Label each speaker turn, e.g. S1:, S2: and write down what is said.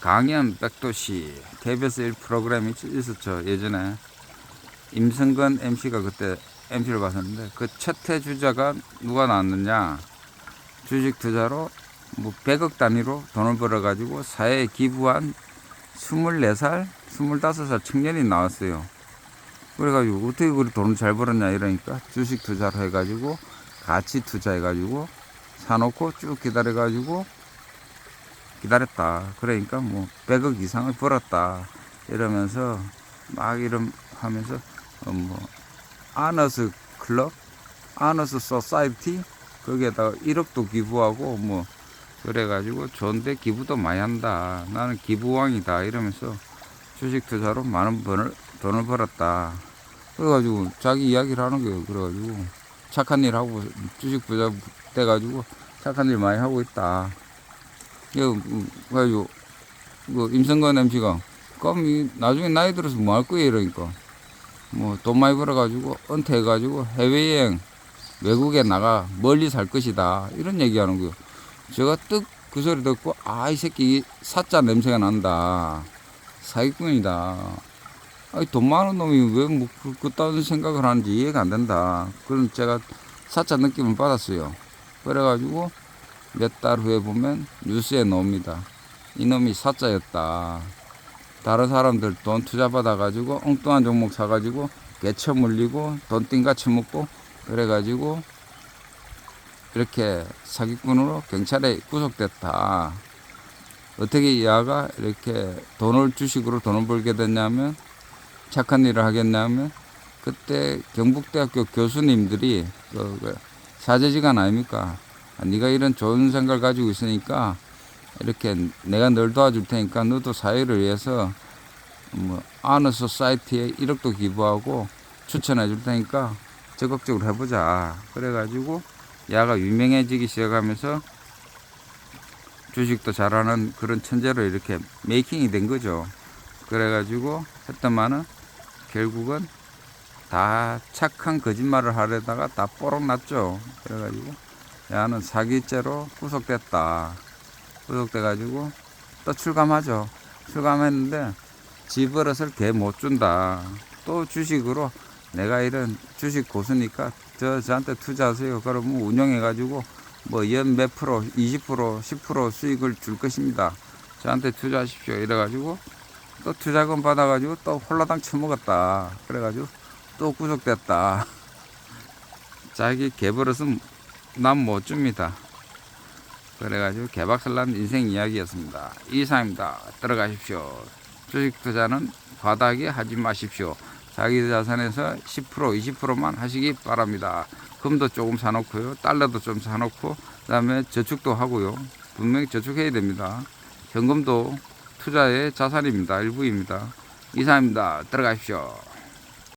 S1: 강연 백도시 KBS 1 프로그램이 있었죠. 예전에 임성근 MC가 그때 MC를 봤었는데 그 첫해 주자가 누가 나왔느냐? 주식 투자로 뭐 100억 단위로 돈을 벌어 가지고 사회에 기부한 24살 25살 청년이 나왔어요. 그래가지고 어떻게 그리 돈을 잘 벌었냐 이러니까 주식 투자를 해가지고 가치 투자해가지고 사놓고 쭉 기다려가지고 기다렸다. 그러니까 뭐 100억 이상을 벌었다. 이러면서 막 이런 하면서 어, 뭐 아너스 클럽, 아너스 소사이티 거기에다가 1억도 기부하고 뭐 그래가지고 좋은데 기부도 많이 한다. 나는 기부왕이다. 이러면서 주식 투자로 많은 돈을, 돈을 벌었다. 그래가지고 자기 이야기를 하는 거예요. 그래가지고 착한 일 하고 주식 부자 돼가지고 착한 일 많이 하고 있다. 그, 그래가지고, 그, 임성근 MC가, 그럼 이 나중에 나이 들어서 뭐 할 거예요? 이러니까. 뭐, 돈 많이 벌어가지고, 은퇴해가지고, 해외여행, 외국에 나가, 멀리 살 것이다. 이런 얘기 하는 거예요. 제가 뜻그 소리 듣고, 아, 이 새끼, 사자 냄새가 난다. 사기꾼이다. 아니, 돈 많은 놈이 왜 뭐, 그, 그딴 생각을 하는지 이해가 안 된다. 그런 제가 사자 느낌을 받았어요. 그래가지고, 몇 달 후에 보면 뉴스에 나옵니다. 이놈이 사자였다. 다른 사람들 돈 투자 받아가지고 엉뚱한 종목 사가지고 개쳐 물리고 돈 띵같이 먹고 그래가지고 이렇게 사기꾼으로 경찰에 구속됐다. 어떻게 이 아가 이렇게 돈을 주식으로 돈을 벌게 됐냐면 착한 일을 하겠냐면 그때 경북대학교 교수님들이 그, 그 사제지간 아닙니까? 아, 네가 이런 좋은 생각을 가지고 있으니까 이렇게 내가 널 도와줄 테니까 너도 사회를 위해서 뭐 아너 소사이티에 1억도 기부하고 추천해 줄 테니까 적극적으로 해보자. 그래가지고 야가 유명해지기 시작하면서 주식도 잘하는 그런 천재로 이렇게 메이킹이 된 거죠. 그래가지고 했더만은 결국은 다 착한 거짓말을 하려다가 다 뽀록 났죠. 그래가지고 야는 사기죄로 구속됐다. 구속돼가지고 또 출감하죠. 출감했는데 집버릇을 개 못 준다. 또 주식으로 내가 이런 주식 고수니까 저 저한테 투자하세요. 그러면 운영해가지고 뭐 연 몇 프로, 20%, 10% 수익을 줄 것입니다. 저한테 투자하십시오. 이래가지고 또 투자금 받아가지고 또 홀라당 처먹었다. 그래가지고 또 구속됐다. 자기 개버릇은 난 못 줍니다. 그래가지고 개박살난 인생 이야기였습니다. 이상입니다. 들어가십시오. 주식 투자는 바닥에 하지 마십시오. 자기 자산에서 10% 20%만 하시기 바랍니다. 금도 조금 사놓고요. 달러도 좀 사놓고 그다음에 저축도 하고요. 분명히 저축해야 됩니다. 현금도 투자의 자산입니다. 일부입니다. 이상입니다. 들어가십시오.